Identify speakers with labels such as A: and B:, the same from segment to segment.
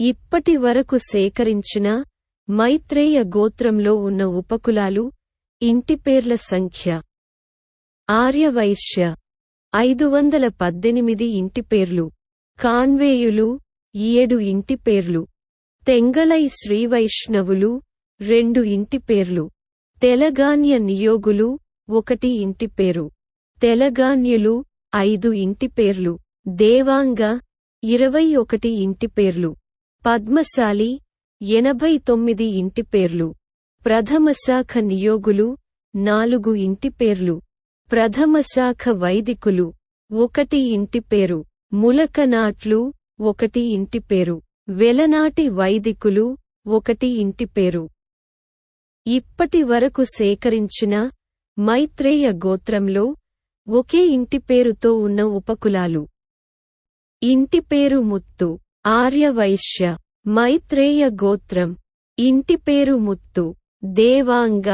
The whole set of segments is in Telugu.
A: ఇప్పటి వరకు సేకరించిన మైత్రేయ గోత్రంలో ఉన్న ఉపకులాలు ఇంటిపేర్ల సంఖ్య. ఆర్యవైశ్య. ఐదు వందల పద్దెనిమిది ఇంటిపేర్లు కాన్వేయులు ఏడు ఇంటిపేర్లు తెంగలై శ్రీవైష్ణవులు రెండు ఇంటిపేర్లు తెలగాన్య నియోగులు ఒకటి ఇంటిపేరు తెలగాన్యులు ఐదు ఇంటిపేర్లు దేవాంగ ఇరవై ఒకటి ఇంటిపేర్లు పద్మశాలి ఎనభై తొమ్మిది ఇంటి పేర్లు. ప్రథమ శాఖ నియోగులు నాలుగు ఇంటి పేర్లు. ప్రథమ శాఖ వైదికులు ఒకటి ఇంటి పేరు. ములకనాట్లు ఒకటి ఇంటిపేరు వెలనాటి వైదికులు ఒకటి ఇంటిపేరు ఇప్పటి వరకు సేకరించిన మైత్రేయ గోత్రంలో ఒకే ఇంటి పేరుతో ఉన్న ఉపకులాలు. ఇంటి పేరు ముత్తు. ఆర్యవైశ్య మైత్రేయ గోత్రం ఇంటిపేరు ముత్తు దేవాంగ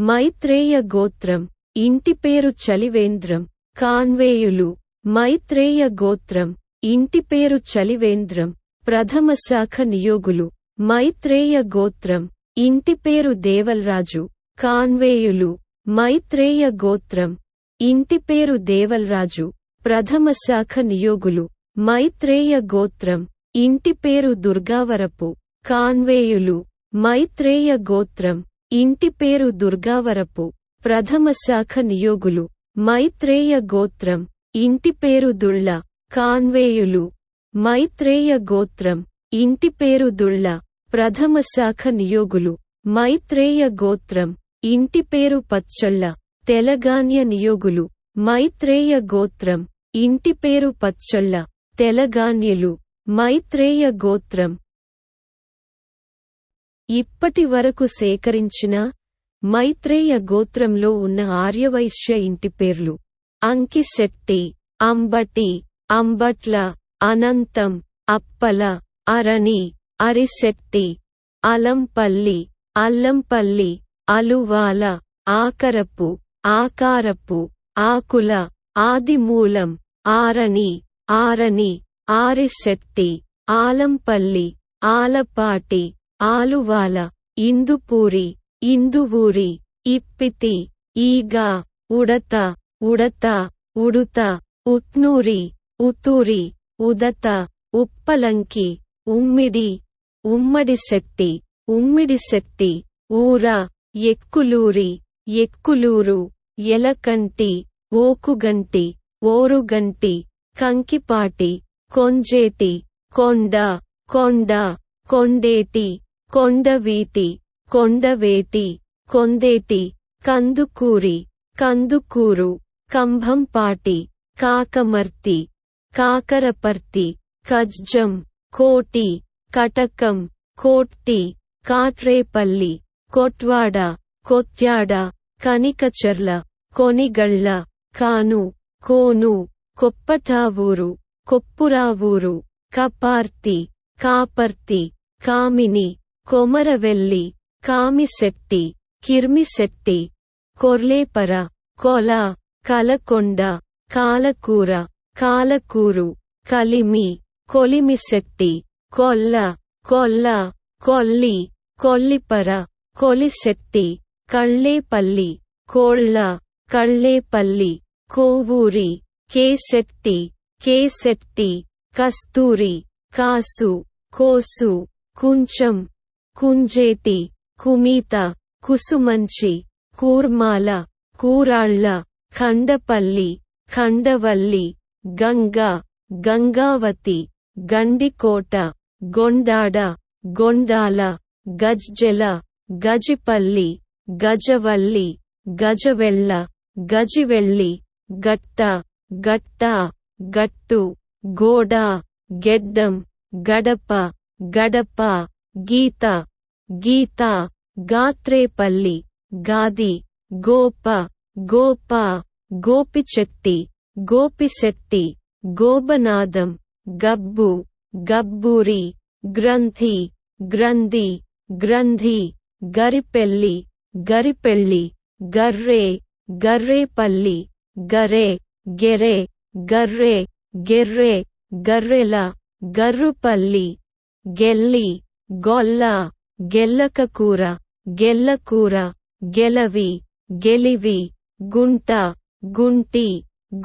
A: మైత్రేయ గోత్రం ఇంటిపేరు చలివేంద్రం కాన్వేయులు మైత్రేయ గోత్రం ఇంటిపేరు చలివేంద్రం ప్రథమ శాఖ నియోగులు మైత్రేయ గోత్రం ఇంటిపేరు దేవల్రాజు కాన్వేయులు మైత్రేయ గోత్రం ఇంటిపేరు దేవల్రాజు ప్రథమ శాఖ నియోగులు మైత్రేయ గోత్రం. ఇంటి పేరు దుర్గావరపు. కాన్వేయులు. మైత్రేయ గోత్రం. ఇంటి పేరు దుర్గావరపు. ప్రథమ శాఖ నియోగులు. మైత్రేయ గోత్రం. ఇంటి పేరు దుళ్ళ కాన్వేయులు. మైత్రేయ గోత్రం. ఇంటి పేరు దుళ్ళ ప్రథమ శాఖ నియోగులు. మైత్రేయ గోత్రం. ఇంటి పేరు పచ్చళ్ళ. తెలగాన్య నియోగులు. మైత్రేయ గోత్రం. ఇంటి పేరు పచ్చళ్ళ. తెలగాన్యులు మైత్రేయ గోత్రం. ఇప్పటి వరకు సేకరించిన మైత్రేయ గోత్రంలో ఉన్న ఆర్యవైశ్య ఇంటి పేర్లు అంకిశెట్టి అంబటి అంబట్ల అనంతం అప్పల అరణి అరిశెట్టి అలంపల్లి అల్లంపల్లి అలువాల ఆకరపు ఆకారపు ఆకుల ఆదిమూలం ఆరణి ఆరణి ఆరిశెట్టి ఆలంపల్లి ఆలపాటి ఆలువాల ఇందుపూరి ఇందువూరి ఇప్పితి ఈగ ఉడత ఉడత ఉడుత ఉత్నూరి ఉతూరి ఉదత ఉప్పలంకి ఉమ్మిడి ఉమ్మడిశెట్టి ఉమ్మిడిశెట్టి ఊర ఎక్కులూరి ఎక్కులూరు ఎలకంటి ఓకుగంటి ఓరుగంటి కంకిపాటి కొంజేటి కొండ కొండ కొండేటి కొండవీటి కొండవేటి కొందేటి కందుకూరి కందుకూరు కంభంపాటి కాకమర్తి కాకరపర్తి కజ్జం కోటి కటకం కోట్టి కాట్రేపల్లి కొట్వాడ కొత్యాడ కనికచర్ల కొనిగళ్ళ కాను కోను కొప్పటావూరు. కొప్పురావూరు కపార్తి కాపర్తి కామిని కొమరవెల్లి కామిశెట్టి కిర్మిశెట్టి కొర్లేపర కొల కలకొండ కాలకూర కాలకూరు కలిమి కొలిమిశెట్టి కొల్ల కొల్ల కొల్లి కొల్లిపర కొలిశెట్టి కళ్ళేపల్లి కోళ్ళ కళ్ళేపల్లి కోవూరి కేశెట్టి కేశెట్టి కస్తూరి కాసు కోసు కుంచం కుంజేటి కుమీత కుసుమంచి కూర్మాల కూరాళ్ళ ఖండపల్లి ఖండవల్లి గంగ గంగావతి గండికోట గొండాడ గొండాల గజ్జెల గజిపల్లి గజవల్లి గజవెళ్ళ గజివెళ్ళి గట్ట గట్ట గట్టు గోడ గెడ్డం గడప గడప గీత గీత గాత్రేపల్లి గాది గోప గోప గోపిచెట్టి గోపిశెట్టి గోబనాదం గబ్బు గబ్బూరి గ్రంథి గ్రంథి గ్రంథి గరిపెల్లి గరిపెళ్ళి గర్రే గర్రేపల్లి గరే గెరే గర్రె గెర్రే గర్రెల గర్రుపల్లి గెల్లి గొల్ల గెల్లకకూర గెల్లకూర గెలవి గెలివి గుంట గుంటి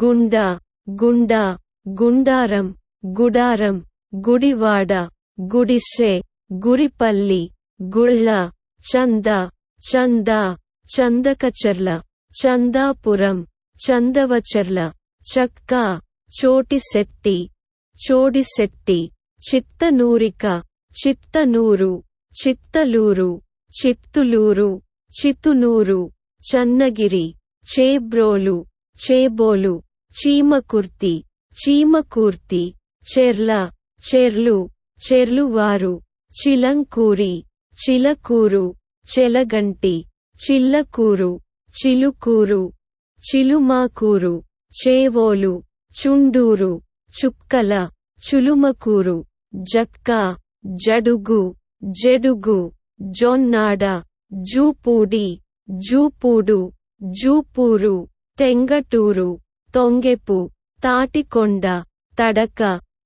A: గుండ గుండ గుండారం గుడారం గుడివాడ గుడిసె గురిపల్లి గుళ్ళ చంద చంద చందకచర్ల చందాపురం చందవచర్ల. చక్క చోటిశెట్టి చోడిశెట్టి చిత్తనూరిక చిత్తనూరు చిత్తలూరు చిత్తులూరు చితునూరు చన్నగిరి చేబ్రోలు చేబోలు చీమకుర్తి చీమకూర్తి చెర్ల చెర్లు చెర్లువారు చిలంకూరి చిలకూరు చెలగంటి చిల్లకూరు చిలుకూరు చిలుమాకూరు. చేవోలు చుండూరు చుక్కల చులుమకూరు జక్క జడుగు జెడుగు జొన్నాడ జూపూడి జూపూడు జూపూరు టెంగటూరు తొంగెపు తాటికొండ తడక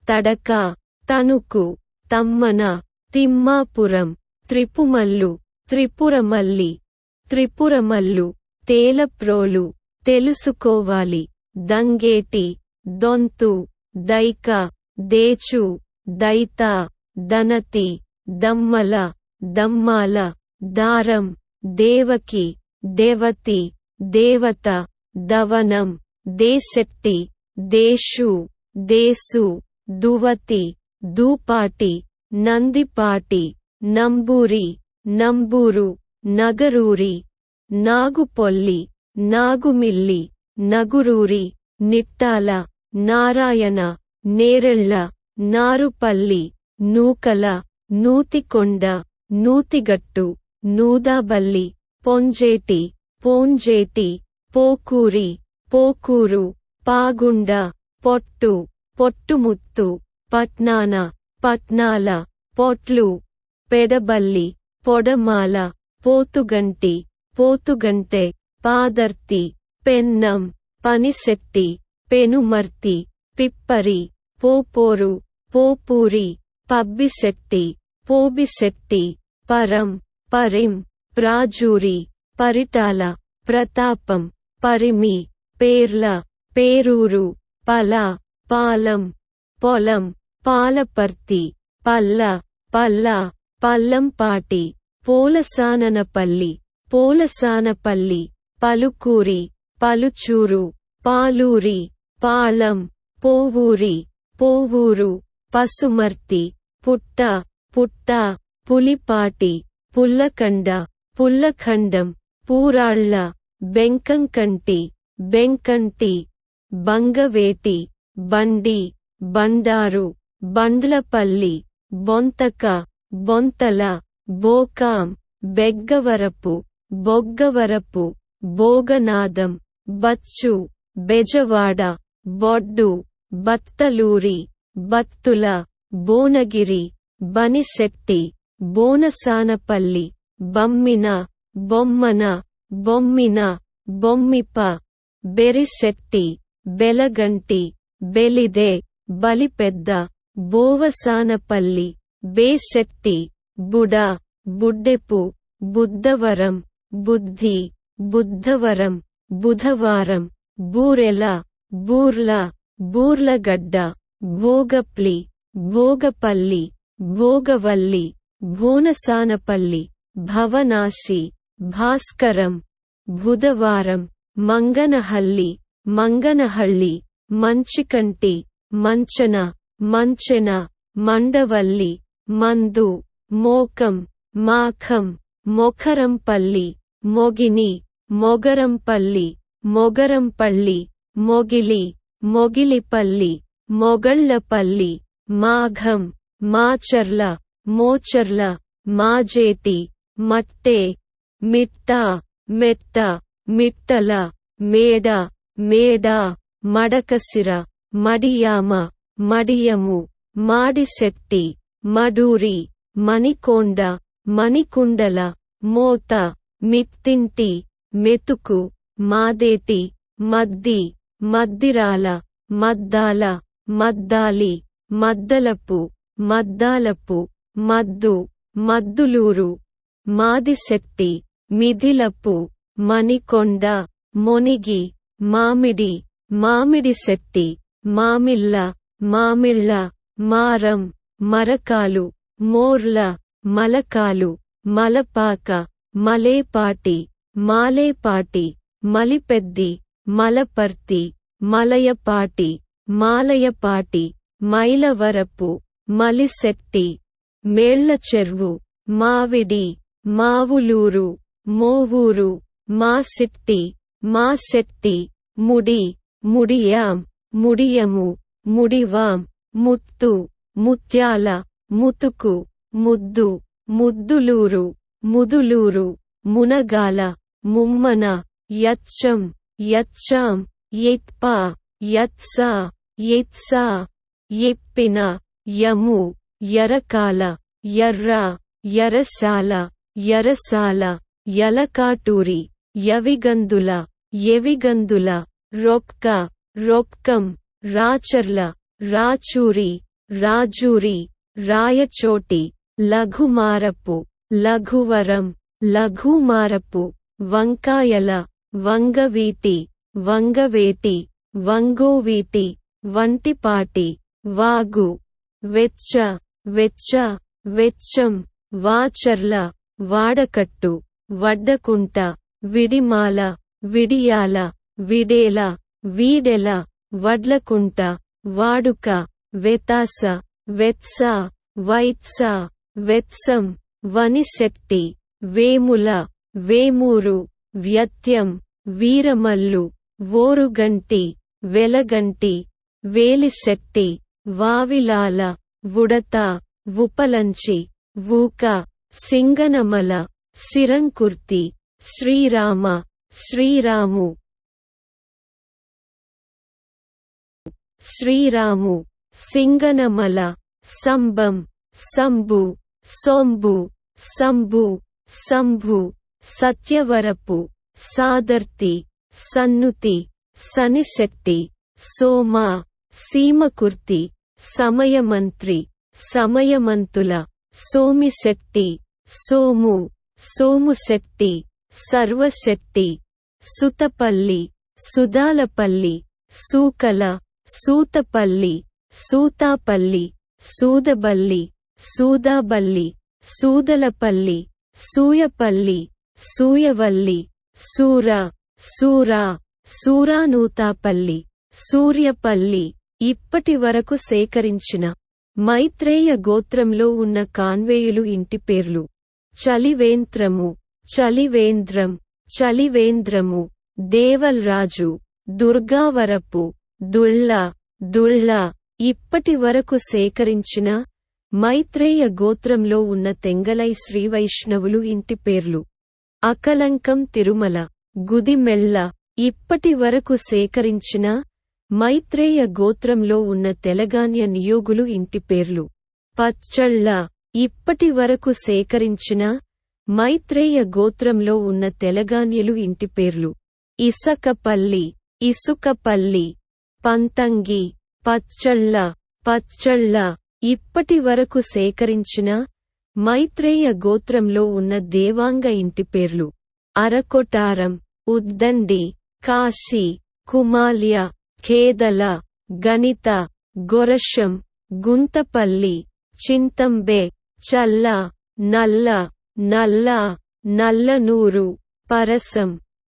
A: తడక తణుకు తమ్మన తిమ్మాపురం త్రిపుమల్లు త్రిపురమల్లి త్రిపురమల్లు తేలప్రోలు తెలుసుకోవాలి. దంగేటి దొంతు దైక దేచు దైత దనతి దమ్మల దమ్మాల దారం దేవకి దేవతి దేవత దవనం దేశెట్టి దేశు దేసు దువతి దూపాటి నందిపాటి నంబూరి నంబూరు నగరూరి నాగుపొల్లి నాగుమిల్లి నగురూరి నిట్టాల నారాయణ నేరెళ్ళ నారుపల్లి నూకల నూతికొండ నూతిగట్టు నూదాబల్లి పొంజేటి పోంజేటి పోకూరి పోకూరు పాగుండ పొట్టు పొట్టుముత్తు పట్నాన పట్నాల పొట్లు పెడబల్లి పొడమాల పోతుగంటి పోతుగంటె పాదర్తి పెన్నం పనిశెట్టి పెనుమర్తి పిప్పరి పోపోరు పోపూరి పబ్బిశెట్టి పోబిశెట్టి పరం పరిం ప్రాజూరి పరిటాల ప్రతాపం పరిమి పేర్ల పేరూరు పల పాలం పొలం పాలపర్తి పల్ల పల్ల పల్లంపాటి పోలసాననపల్లి పోలసానపల్లి పలుకూరి పలుచూరు పాలూరి పాళం పోవూరి పోవూరు పసుమర్తి పుట్ట పుట్ట పులిపాటి పుల్లకండ పుల్లఖండం పూరాళ్ళ బెంకంకంటి బెంకంటి బంగవేటి బండి బండారు బండ్లపల్లి బొంతక బొంతల బోకాం బెగ్గవరపు బొగ్గవరపు భోగనాదం. బచ్చు బెజవాడ బొడ్డు బత్తలూరి బత్తుల బోనగిరి బనిశెట్టి బోనసానపల్లి బమ్మిన బొమ్మన బొమ్మిన బొమ్మిప బెరిశెట్టి బెలగంటి బెలిదే బలిపెద్ద బోవసానపల్లి బేశెట్టి బుడ బుడ్డెపు బుద్ధవరం బుద్ధి బుద్ధవరం బుధవారం బూరెల బూర్ల బూర్లగడ్డ భోగప్లి భోగపల్లి భోగవల్లి భోనసానపల్లి భవనాసి భాస్కరం బుధవారం మంగనహల్లి మంగనహళ్ళి మంచికంటి మంచన మంచెన మండవల్లి మందు మోకం మాఖం మొఖరంపల్లి మొగిని మొగరంపల్లి మొగరంపల్లి మొగిలి మొగిలిపల్లి మొగళ్ళపల్లి మాఘం మాచర్ల మోచర్ల మాజేటి మట్టే మిట్ట మెట్ట మిట్టల మేడ మేడ మడకసిర మడియామ మడియము మాడిశెట్టి మడూరి మణికొండ మణికుండల మోత మిత్తింటి మెతుకు మాదేటి మద్ది మద్దిరాల మద్దాల మద్దాలి మద్దలపు మద్దాలపు మద్దు మద్దులూరు మాదిశెట్టి మిథిలపు మణికొండ మొనిగి మామిడి మామిడిశెట్టి మామిళ్ళ మామిళ్ళ మారం మరకాలు మోర్ల మలకాలు మలపాక మలేపాటి మాలేపాటి మలిపెద్ది మలపర్తి మలయపాటి మాలయపాటి మైలవరపు మలిశెట్టి మేళ్ళచెర్వు మావిడి మావులూరు మోవూరు మాసిట్టి మాసెట్టి ముడి ముడియాం ముడియము ముడివాం ముత్తు ముత్యాల ముతుకు ముద్దు ముద్దులూరు ముదులూరు మునగాల. ముమ్మన యచ్చం యచ్చాం యత్ప యత్సా యత్స ఎప్పిన యము యరకాల యర్ర యరసాల యరసాల యలకాటూరి యవిగందుల ఎవిగందుల రొక్క రొక్కం రాచర్ల రాచూరి రాజూరి రాయచోటి లఘుమారపు లఘువరం లఘుమారపు. వంకాయల వంగవీటి వంగవేటి వంగోవీటి వంటిపాటి వాగు వెచ్చ వెచ్చ వెచ్చం వాచర్ల వాడకట్టు వడ్డకుంట విడిమాల విడియాల విడేల వీడెల వడ్లకుంట వాడుక వెతాస వెత్స వైత్స వెత్సం వనిశెట్టి వేముల వేమూరు వ్యత్యం వీరమల్లు ఓరుగంటి వెలగంటి వేలిశెట్టి వావిలాల వుడత వుపలంచి వూక సింగనమల సిరంకుర్తి శ్రీరామ శ్రీరాము. శ్రీరాము సింగనమల సంబం సంబు సోంబు సంబు సంభు. సత్యవరపు సాదర్తి సన్నుతి సనిశెట్టి సోమ సీమకుర్తి సమయమంత్రి సమయమంతుల సోమిశెట్టి సోము సోముశెట్టి సర్వశెట్టి సుతపల్లి సుదాలపల్లి సూకల సూతపల్లి సూతాపల్లి సూదబల్లి సూదాబల్లి సూదలపల్లి సూయపల్లి సూయవల్లి సూర సూరా సూరానూతాపల్లి సూర్యపల్లి ఇప్పటి వరకు సేకరించిన మైత్రేయ గోత్రంలో ఉన్న కాన్వేయులు ఇంటి పేర్లు చలివేంత్రము చలివేంద్రం చలివేంద్రము దేవల్రాజు దుర్గావరపు దుళ్ళ దుళ్ళ ఇప్పటి వరకు సేకరించిన మైత్రేయ గోత్రంలో ఉన్న తెంగలై శ్రీవైష్ణవులు ఇంటి పేర్లు అకలంకం తిరుమల గుదిమెళ్ళ ఇప్పటి వరకు సేకరించిన మైత్రేయ గోత్రంలో ఉన్న తెలగాన్య నియోగులు ఇంటి పేర్లు. పచ్చళ్ళ ఇప్పటి వరకు సేకరించిన మైత్రేయ గోత్రంలో ఉన్న తెలగాన్యలు ఇంటి పేర్లు. ఇసకపల్లి ఇసుకపల్లి పంతంగి పచ్చళ్ళ పచ్చళ్ళ ఇప్పటి వరకు సేకరించిన మైత్రేయ గోత్రంలో ఉన్న దేవాంగ ఇంటి పేర్లు. అరకొటారం ఉద్దండి కాశీ కుమాల్య ఖేదల గణిత గొరషం గుంతపల్లి చింతంబే చల్ల నల్ల నల్ల నల్లనూరు పరసం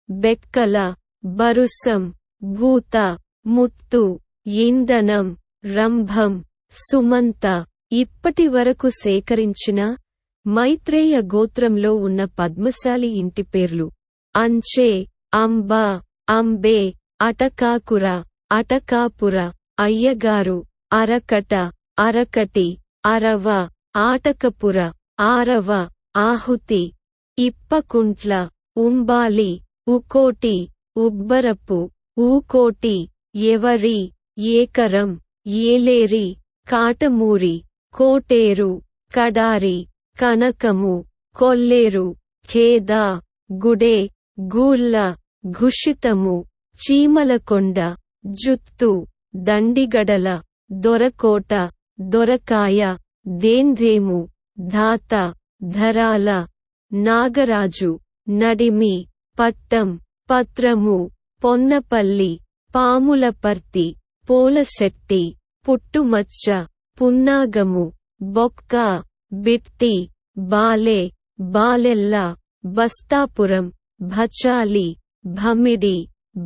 A: బెక్కల బరుసం భూత ముత్తు ఇంధనం రంభం సుమంత. ఇప్పటి వరకు సేకరించిన మైత్రేయ గోత్రంలో ఉన్న పద్మశాలి ఇంటి పేర్లు అంచే అంబ అంబే అటకాకుర అటకాపుర అయ్యగారు అరకట అరకటి అరవ ఆటకపుర ఆరవ ఆహుతి ఇప్పకుంట్ల ఉంబాలి ఉకోటి ఉబ్బరపు ఊకోటి ఎవరి ఏకరం ఏలేరి కాటమూరి కోటేరు కడారి కనకము కొల్లేరు ఖేద గుడే గూళ్ళ ఘుషితము చీమలకొండ జుత్తు దండిగడల దొరకోట దొరకాయ దేంద్రేము ధాత ధరాల నాగరాజు నడిమి పట్టం పత్రము పొన్నపల్లి పాములపర్తి పోలశెట్టి పుట్టుమచ్చ. పున్నాగము బొక్క బిట్టి బాలే బాలెల్ల బస్తాపురం భచాలి భమిడి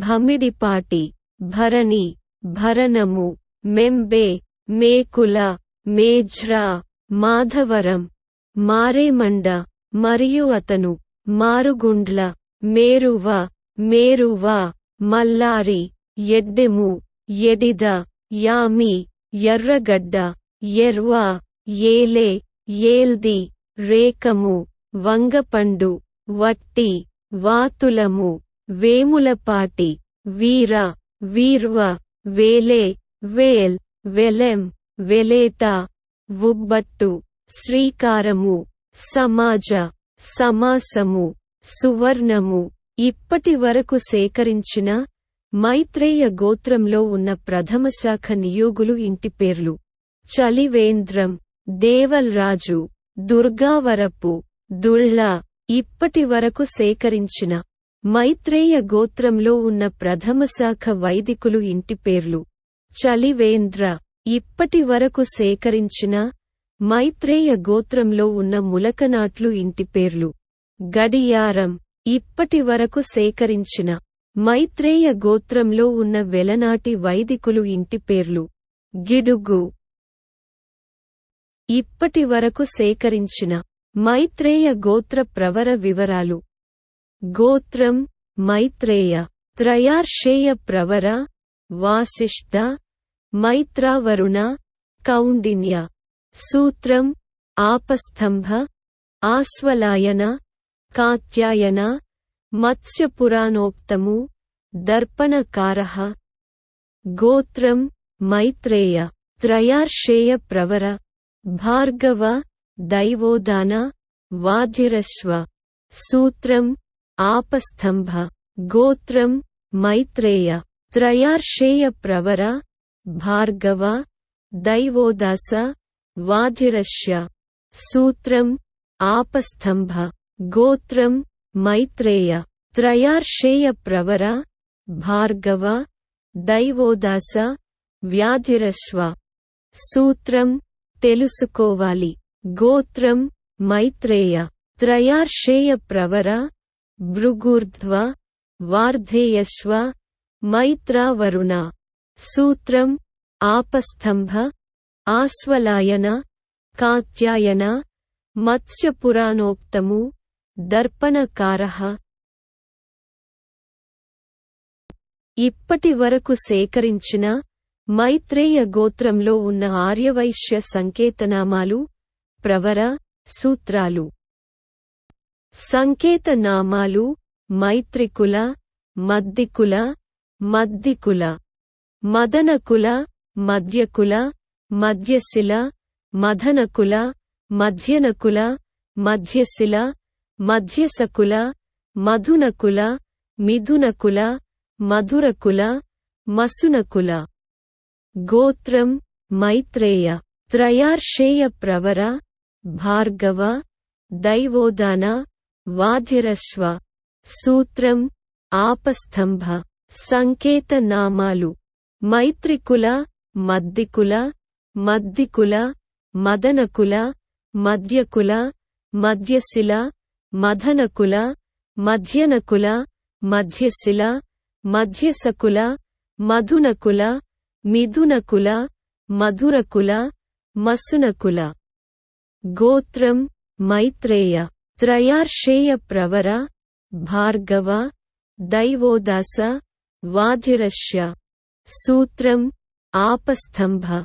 A: భమిడిపాటి భరణి భరణము మెంబే మేకుల మేఝ్రా మాధవరం మారేమండ మరియు అతను మారుగుండ్ల మేరువ మేరువ మల్లారి ఎడ్డెము ఎడిద యామి ఎర్రగడ్డ ఎర్వ ఏలే ఏల్ది రేకము వంగపండు వట్టి వాతులము వేములపాటి వీర వీర్వ వేలే వేల్ వెలెం వెలేట వుబ్బట్టు శ్రీకారము సమాజ సమాసము సువర్ణము ఇప్పటి వరకు సేకరించిన మైత్రేయ గోత్రంలో ఉన్న ప్రథమ శాఖ నియోగులు ఇంటి పేర్లు. చలివేంద్రం దేవల్ రాజు దుర్గావరపు దుళ్ళ ఇప్పటి వరకు సేకరించిన మైత్రేయ గోత్రంలో ఉన్న ప్రథమ శాఖ వైదికులు ఇంటి పేర్లు చలివేంద్ర ఇప్పటి వరకు సేకరించిన మైత్రేయ గోత్రంలో ఉన్న ములకనాట్లు ఇంటి పేర్లు గడియారం ఇప్పటి వరకు సేకరించిన మైత్రేయ గోత్రంలో ఉన్న వెలనాటి వైదికులు ఇంటి పేర్లు గిడుగు ఇప్పటి వరకు సేకరించిన మైత్రేయ గోత్ర ప్రవర వివరాలు. గోత్రం మైత్రేయ త్రయార్షేయ ప్రవర వాసిష్ఠ మైత్రావరుణ కౌండిన్య. సూత్రం ఆపస్తంభ ఆస్వలాయన కాత్యాయన మత్స్యపురాణోక్తము దర్పణకారః. గోత్రం మైత్రేయ త్రయార్షేయ ప్రవర భార్గవ దైవోదాన వాధిరస్వ సూత్రం ఆపస్తంభ గోత్రం మైత్రేయ త్రయార్షేయ ప్రవర భార్గవ దైవోదాస వాధిరస్య సూత్రం ఆపస్తంభ గోత్రం మైత్రేయ త్రయార్షేయ ప్రవర భార్గవ దైవోదాస వ్యాధిరస్వ సూత్రం తెలుసుకోవాలి. గోత్రం మైత్రేయ త్రయార్షేయ ప్రవర భృగూర్ధ్వ వార్ధేయశ్వ మైత్రావరుణ. సూత్రం ఆపస్తంభ ఆస్వలాయన కాత్యాయన మత్స్యపురాణోక్తము దర్పణకారః. ఇప్పటి వరకు సేకరించిన మైత్రేయ గోత్రంలో ఉన్న ఆర్యవైశ్య సంకేతనామాలు ప్రవర సూత్రాలు. సంకేతనామాలు మైత్రికుల మద్దికుల మద్దికుల మదనకుల మధ్యకుల మధ్యశిల మధనకుల మధ్యనకుల మధ్యశిల మధ్యసకుల మధునకుల మిథునకుల మధురకుల మసునకుల. గోత్రం మైత్రేయ త్రయార్షేయ ప్రవర భార్గవ దైవోదాన వాధిరస్వ సూత్రం ఆపస్తంభ సంకేత నామాలు మైత్రికుల మద్దికుల మద్దికుల మదనకుల మధ్యకుల మధ్యశిల మధనకుల మధ్యనకుల మధ్యశిల మధ్యసకుల మధునకుల మిథునకుల మధురకుల మసునకుల గోత్రం మైత్రేయ. త్రయార్షేయ ప్రవర భార్గవ దైవోదాస వాధిరస్య. సూత్రం ఆపస్తంభ